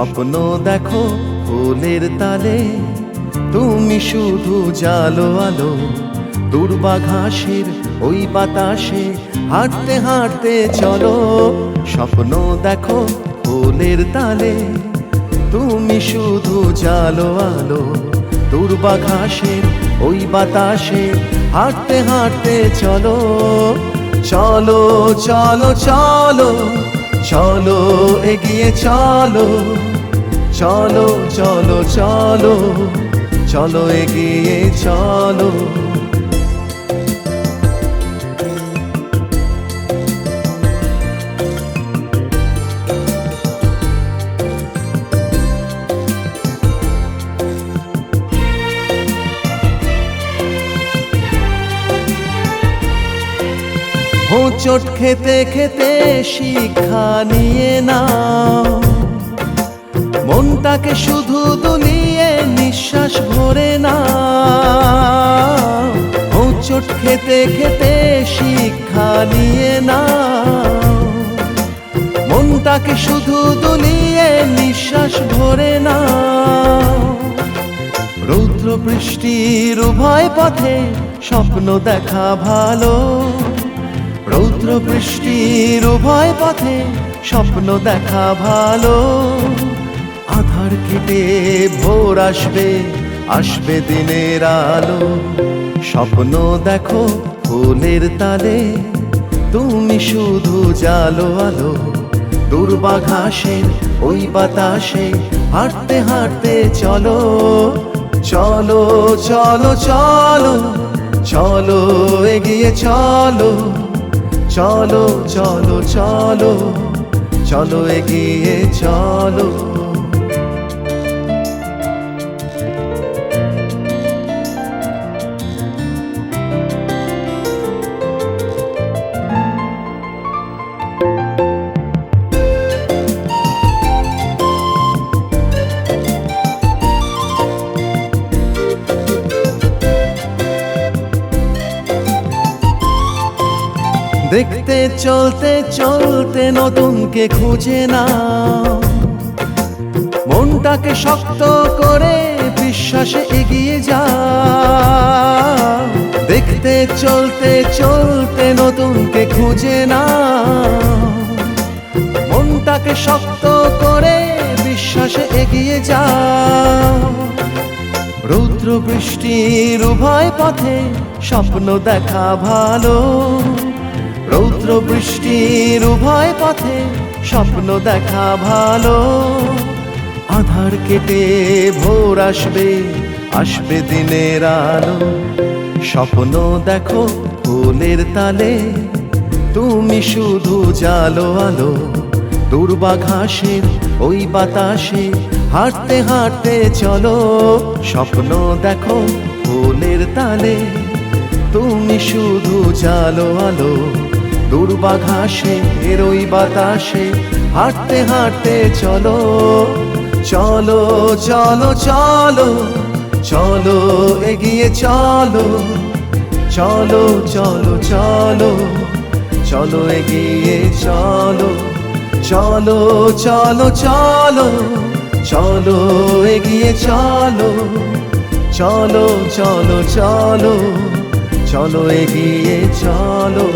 স্বপ্ন দেখো ফুলের তালে। তুমি শুধু জালো আলো, দুর্বা ঘাসের ওই বাতাসে হাঁটতে হাঁটতে চলো। স্বপ্ন দেখো ফুলের তালে, তুমি শুধু জালো আলো, দুর্বা ঘাসের ওই বাতাসে হাঁটতে হাঁটতে চলো। চলো চলো চলো চলো এগিয়ে চলো। চলো চলো চলো। চলো এগিয়ে চলো। হোঁচট খেতে খেতে শিক্ষা নিয়ে নাও। মনটাকে শুধু দুলিয়ে নিঃশ্বাস ভরে না হোঁচট খেতে খেতে শিক্ষা নিয়ে নাও। মনটাকে শুধু দুলিয়ে নিঃশ্বাস ভরে না রৌদ্র বৃষ্টির উভয় পথে স্বপ্ন দেখা ভালো। বৃষ্টির উভয় পথে স্বপ্ন দেখা ভালো। আধার কেটে ভোর আসবে আসবে দিনের আলো। স্বপ্ন দেখো ফুলের তালে, তুমি শুধু জালো আলো। দুর্বা ঘাসের ওই বাতাসে হাঁটতে হাঁটতে চলো চলো চলো চলো চলো, এগিয়ে চলো। চলো চলো চলো চলো এগিয়ে চলো। দেখতে, চলতে চলতে নতুনকে খুঁজে না মনটাকে শক্ত করে বিশ্বাসে এগিয়ে যা দেখতে, চলতে চলতে নতুনকে খুঁজে না মনটাকে শক্ত করে বিশ্বাসে এগিয়ে যা রৌদ্র বৃষ্টির উভয় পথে স্বপ্ন দেখা ভালো। রৌদ্র বৃষ্টির উভয় পথে স্বপ্ন দেখা ভালো। আধার কেটে ভোর আসবে আসবে দিনের আলো। স্বপ্ন দেখো ফুলের তালে, তুমি শুধু জালো আলো। দুর্বা ঘাসের ওই বাতাসে হাঁটতে হাঁটতে চলো। স্বপ্ন দেখো ফুলের তালে, তুমি শুধু জালো আলো। দুর্বা ঘাসে এর ওই বাতাসে হাঁটতে হাঁটতে চলো চলো চলো চলো চলো এগিয়ে চলো চলো চলো চলো চলো এগিয়ে চলো চলো চলো চলো চলো এগিয়ে চলো চলো চলো চলো চলো এগিয়ে চলো